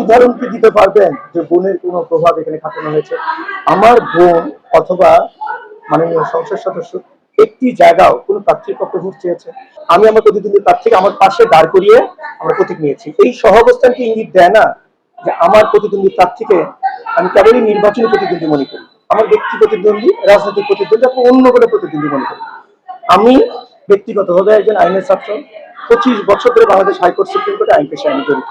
উদাহরণ কি দিতে পারবেন যে বোনের কোনো প্রভাব এখানে খাটানো হয়েছে। আমার বোন অথবা মাননীয় সংসদ সদস্য একটি জায়গাও কোনো প্রার্থীর পক্ষে ভোট চেয়েছে। আমি আমার প্রতিদ্বন্দ্বী প্রার্থীকে আমার পাশে দাঁড় করিয়ে আমরা প্রতীক নিয়েছি। এই সহাবস্থানকে ইঙ্গিত দেয় না যে আমার প্রতিদ্বন্দ্বী প্রার্থীকে আমি কেবলই নির্বাচনী প্রতিদ্বন্দ্বী মনে করি। আমার ব্যক্তি প্রতিদ্বন্দ্বী, রাজনৈতিক প্রতিদ্বন্দ্বী অথবা অন্য কোনো প্রতিদ্বন্দ্বী মনে করি। আমি ব্যক্তিগতভাবে একজন আইনের ছাত্র। পঁচিশ বছর ধরে বাংলাদেশ হাইকোর্ট সুপ্রিম কোর্টে আইন পেশায় আমি জড়িত।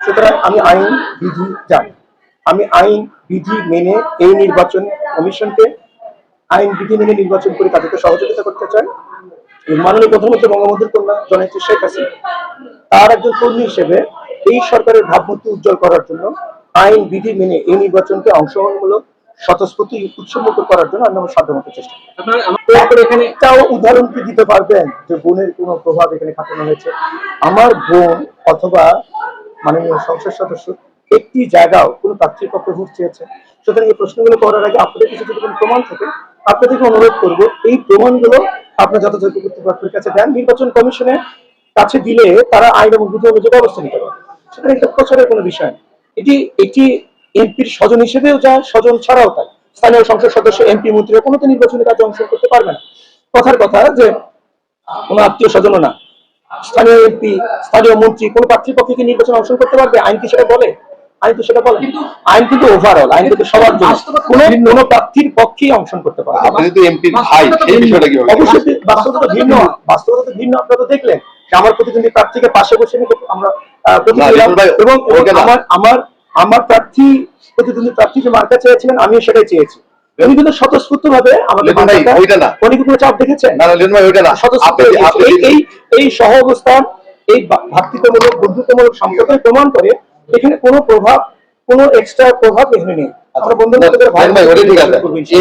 সুতরাং আমি আইন বিধি জানি আমি আইন বিধি মেনে এই নির্বাচন কমিশনকে আইন বিধি মেনে নির্বাচন করে তাদেরকে সহযোগিতা করতে চাই। মাননীয় প্রধানমন্ত্রী বঙ্গবন্ধুর কন্যা জননেত্রী শেখ হাসিনা তার একজন কর্মী হিসেবে এই সরকারের ভাবমূর্তি উজ্জ্বল করার জন্য আইন বিধি মেনে এই নির্বাচনকে অংশগ্রহণমূলক স্বতঃস্ফূর্তি উৎসবমুক্ত করার জন্য আমি আমার সাধ্যমতো চেষ্টা এখানে উদাহরণ কি দিতে পারবেন? যে বোনের কোনো প্রভাব এখানে খাটানো হয়েছে। আমার বোন অথবা মাননীয় সংসদ সদস্য, একটি জায়গাও কোনো প্রার্থীর পক্ষে ভোট চেয়েছে। সুতরাং এই প্রশ্নগুলো করার আগে আপনাদের কিছু যদি কোনো প্রমাণ থাকে, আপনাদেরকে অনুরোধ করব, এই প্রমাণগুলো আপনার যথাযথ কর্তৃপক্ষের কাছে দেন। নির্বাচন কমিশনের কাছে দিলে তারা আইন এবং বিধি অনুযায়ী ব্যবস্থা নিতে পারবে। সুতরাং এটা প্রচারের কোনো বিষয় এটি এটি এমপির স্বজন হিসেবেও যায় স্বজন ছাড়াও তাই। স্থানীয় সংসদ সদস্য, এমপি, মন্ত্রীরা কোনো তো নির্বাচনী কাজে অংশগ্রহণ করতে পারবে না। কথার কথা যে কোনো আত্মীয় স্বজনও না। স্থানীয় এমপি স্থানীয় মন্ত্রী কোন প্রার্থীর পক্ষে কি নির্বাচনে অংশগ্রহণ করতে পারবে? আইন কি সেটা বলে? আইন তো সেটা বলে। আইন কিন্তু ওভারঅল আইন কিন্তু সবার জন্য। কোনো কোনো প্রার্থীর পক্ষেই অংশগ্রহণ করতে পারবে আপনি এমপির ভাই সেই বিষয়টা কি হবে? অবশ্যই বাস্তবতা ভিন্ন। বাস্তবতা তো ভিন্ন। আপনারা তো দেখলেন যে আমার প্রতিদ্বন্দ্বী প্রার্থীকে পাশে বসে আমরা এবং। আমার আমার আমার প্রার্থী প্রতিদ্বন্দ্বী প্রার্থী যে মার্কা চেয়েছিলেন আমিও সেটাই চেয়েছি। উনি কিন্তু স্বতঃস্ফূর্ত ভাবে লিটন ওইটা না। উনি চাপ দেখেছেন? না না ওইটা না। স্বতঃস্ফূর্ত। এই এই সহ অবস্থান এই ভাতৃত্বমূলক বন্ধুত্বমূলক সম্পর্কের প্রমাণ করে এখানে কোনো প্রভাব কোনো এক্সট্রা প্রভাব এখানে নেই। আপনার বন্ধু ভাই ঠিক আছে।